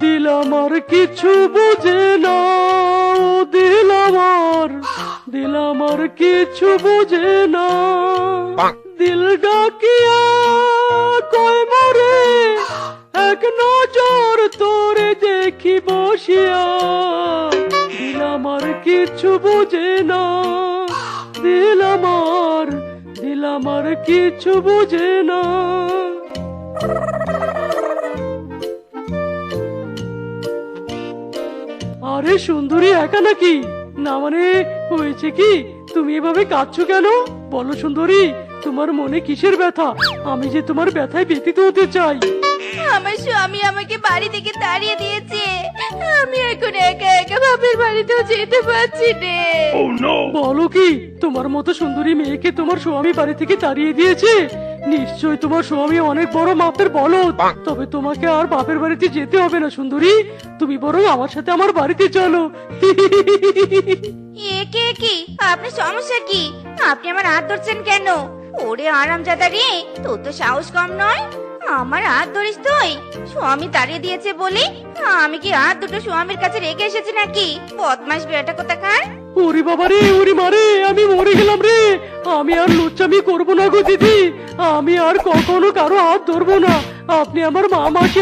দিল আমার কিছু বুঝে না দিল আমার দিল আমার কিছু বুঝে না দিল ডাকিয়া কয় মরে এক নজর তোরে দেখি বসিয়া। দিল আমার কিছু বুঝে না দিল আমার দিল আমার কিছু বুঝে না আরে সুন্দরী একা নাকি? না মানে হয়েছে কি? তুমি এভাবে কাঁদছো কেন? বলো সুন্দরী তোমার মনে কিসের ব্যথা? আমি যে তোমার ব্যথায় ব্যতীত হতে চাই। আমার স্বামী আমাকে বাড়ি থেকে তাড়িয়ে দিয়েছে। আমি এখন একা একা বাপের বাড়িতেও যেতে পারছি রে বলো কি তোমার মতো সুন্দরী মেয়েকে তোমার স্বামী বাড়ি থেকে তাড়িয়ে দিয়েছে? নিশ্চয় তোমার স্বামী অনেক বড় মাপের বলদ। তবে তোমাকে আর বাপের বাড়িতে যেতে হবে না সুন্দরী। তুমি বরং আমার সাথে আমার বাড়িতে চলো। এ কে কি? আপনার সমস্যা কি? আপনি আমার হাত ধরছেন কেন? ওরে আরাম আরামজাদা রে তোর তো সাহস কম নয়। আমার হাত ধরিস তুই? স্বামী তাড়িয়ে দিয়েছে বলে আমি কি হাত দুটো স্বামীর কাছে রেখে এসেছি নাকি? বদমাস বেটা কোথাকার? ওরে বাবা রে ওরে মারে আমি মরে গেলাম রে। আমি আর লুচ্চামি করব না গো দিদি। আমি আর কখনো কারও হাত ধরবো না। আপনি আমার মা মাসি